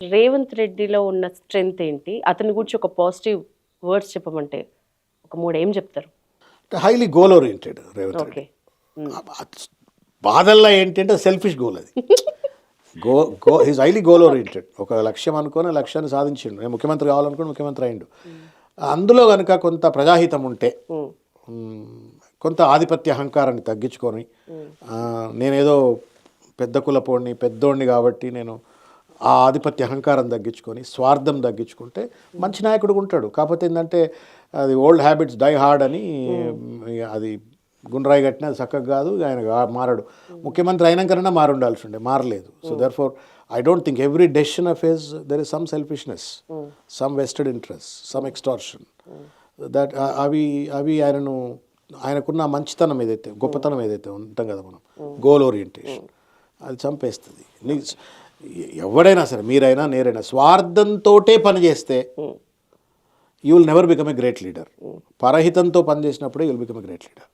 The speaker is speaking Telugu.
రేవంత్ రెడ్డిలో ఉన్న స్ట్రెంగ్త్ ఏంటి? అతని గురించి ఒక పాజిటివ్ వర్డ్స్ చెప్పమంటే ఒక మూడు ఏం చెప్తారు? Highly goal oriented Revanth Reddy. బాధల్లో ఏంటంటే సెల్ఫిష్ గోల్ అది. Go go is highly goal oriented. ఒక లక్ష్యం అనుకొని లక్ష్యాన్ని సాధించిండు. నేను ముఖ్యమంత్రి కావాలనుకుని ముఖ్యమంత్రి అయిండు. అందులో కనుక కొంత ప్రజాహితం ఉంటే కొంత ఆధిపత్య అహంకారాన్ని తగ్గించుకొని నేనేదో పెద్ద కులపోడిని పెద్దోడిని కాబట్టి నేను ఆ ఆధిపత్య అహంకారం తగ్గించుకొని స్వార్థం తగ్గించుకుంటే మంచి నాయకుడు ఉంటాడు. కాకపోతే ఏంటంటే అది ఓల్డ్ హ్యాబిట్స్ డై హార్డ్ అని అది గుండ్రాయి కట్టిన చక్కగా కాదు ఆయన మారడు. ముఖ్యమంత్రి అయినాకనైనా మారు ఉండాల్సి ఉండే మారలేదు. So therefore I don't think every decision of his there is some selfishness some vested interest some extortion that అవి అవి ఆయనను ఆయనకున్న మంచితనం ఏదైతే గొప్పతనం ఏదైతే ఉంటాం కదా మనం గోల్ ఓరియంటేషన్ అది చంపేస్తుంది. ఎవడైనా సరే మీరైనా నేరైనా స్వార్థంతోటే పని చేస్తే you will never become a great leader పరహితంతో పనిచేసినప్పుడే you will become a great leader